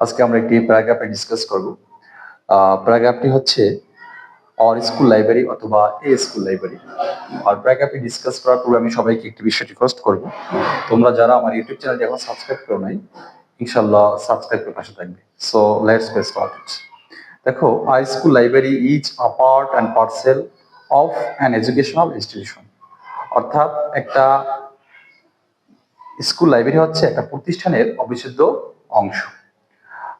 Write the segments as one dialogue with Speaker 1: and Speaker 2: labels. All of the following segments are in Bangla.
Speaker 1: আজকে আমরা একটি প্যারাগ্রাফে ডিসকাস করব। প্যারাগ্রাফটি হচ্ছে অর স্কুল লাইব্রেরি অথবা এ স্কুল লাইব্রেরি আর প্যারাগ্রাফটি ডিসকাস করার পূর্বে আমি সবাইকে একটি বিষয় রিকোয়েস্ট করব। তোমরা যারা আমার ইউটিউব চ্যানেলটি এখন সাবস্ক্রাইব করো নাই ইনশাল্লাহ সাবস্ক্রাইব করে পাশে থাকবে। সো লেটস গেট স্টার্টেড দেখো I school library is a part and parcel of an educational institution অর্থাৎ একটা স্কুল লাইব্রেরি হচ্ছে একটা প্রতিষ্ঠানের অবিচ্ছেদ্য অংশ।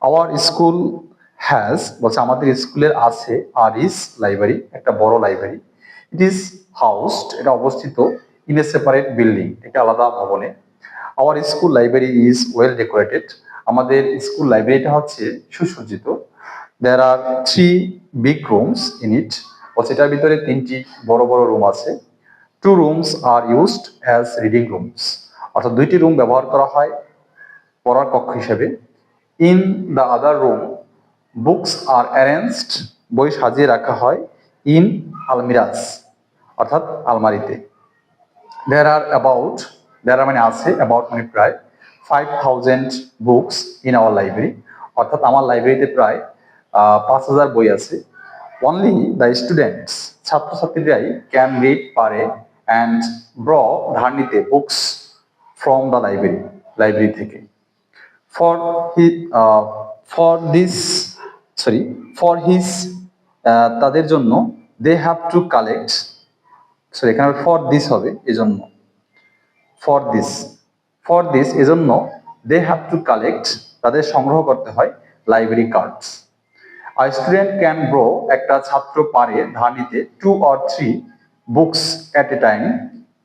Speaker 1: আওয়ার স্কুল হ্যাজ বলছে আমাদের স্কুলের আছে আর ইস লাইব্রেরি একটা বড় লাইব্রেরি ইট ইজ হাউসড এটা অবস্থিত ইন এ সেপারেট বিল্ডিং এটা আলাদা ভবনে. Our school library is well decorated আমাদের স্কুল লাইব্রেরিটা হচ্ছে সুসজ্জিত। There are three big rooms in it বলছে এটার ভিতরে তিনটি বড় বড় রুম আছে। Two rooms are used as reading rooms অর্থাৎ দুইটি রুম ব্যবহার করা হয় পড়ার কক্ষ হিসেবে। In the other room books are arranged বই সাজিয়ে রাখা হয় ইন আলমিরাজ অর্থাৎ আলমারিতে। দেয়ার আর অ্যাবাউট দেয়ার মানে আছে অ্যাবাউট মানে প্রায় five thousand books in our library অর্থাৎ আমার লাইব্রেরিতে প্রায় পাঁচ হাজার বই আছে। অনলি দ্য স্টুডেন্টস ছাত্রছাত্রীরাই ক্যান রিড পারে অ্যান্ড ব্র ধার নিতে books from the library library থেকে। For he for this sorry for his তাদের জন্য they have to collect sorry এখানে ফর দিস হবে, এজন্য। ফর দিস ফর দিস এজন্য দে হ্যাভ টু কালেক্ট তাদের সংগ্রহ করতে হয় library cards R student can borrow একটা ছাত্র পারে ধার নিতে two or three books at a time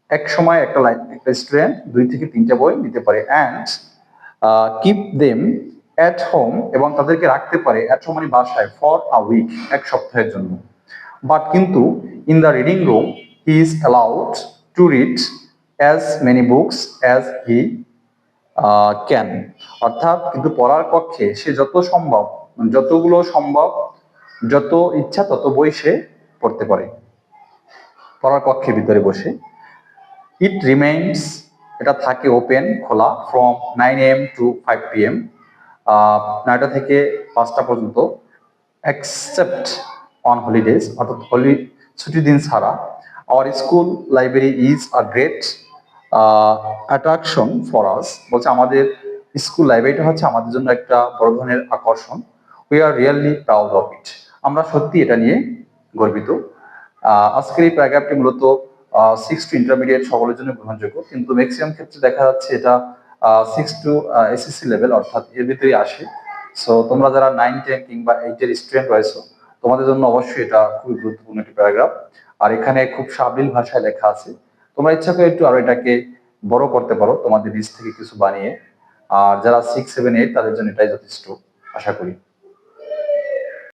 Speaker 1: এক সময় একটা একটা স্টুডেন্ট দুই থেকে তিনটা বই নিতে পারে। And keep them at home এবং তাদেরকে রাখতে পারে অ্যাট হোম মানে বাসায় ফর আ উইক এক সপ্তাহের জন্য। বাট কিন্তু in the reading room he is allowed to read as many books as he can অর্থাৎ কিন্তু পড়ার কক্ষে সে যত সম্ভব, যতগুলো সম্ভব, যত ইচ্ছা তত বই সে পড়তে পারে। পড়ার কক্ষের ভিতরে বসে। ইট রিমেইনস এটা থাকে ওপেন খোলা from nine AM to five PM নয়টা থেকে পাঁচটা পর্যন্ত এক্সেপ্ট অন হলিডেজ অর্থাৎ হলি ছুটির দিন ছাড়া our school library is a great attraction for us বলছে আমাদের স্কুল লাইব্রেরিটা হচ্ছে আমাদের জন্য একটা বড় ধরনের আকর্ষণ we are really proud of it আমরা সত্যি এটা নিয়ে গর্বিত আজকের এই প্যারাগ্রাফটি মূলত সিক্স টু ইন্টারমিডিয়েট সকলের জন্য গ্রহণযোগ্য। কিন্তু ম্যাক্সিমাম ক্ষেত্রে দেখা যাচ্ছে এটা সিক্স টু এসএসসি লেভেল অর্থাৎ এর ভিতরেই আসে। সো তোমরা যারা নাইন টেন কিংবা এইটের স্টুডেন্ট রয়েছো, তোমাদের জন্য অবশ্যই এটা খুবই গুরুত্বপূর্ণ একটি প্যারাগ্রাফ আর এখানে খুব সাবলীল ভাষায় লেখা আছে, তোমরা ইচ্ছা করে একটু আরও এটাকে বড় করতে পারো তোমাদের নিজ থেকে কিছু বানিয়ে। আর যারা সিক্স সেভেন এইট তাদের জন্য এটাই যথেষ্ট, আশা করি।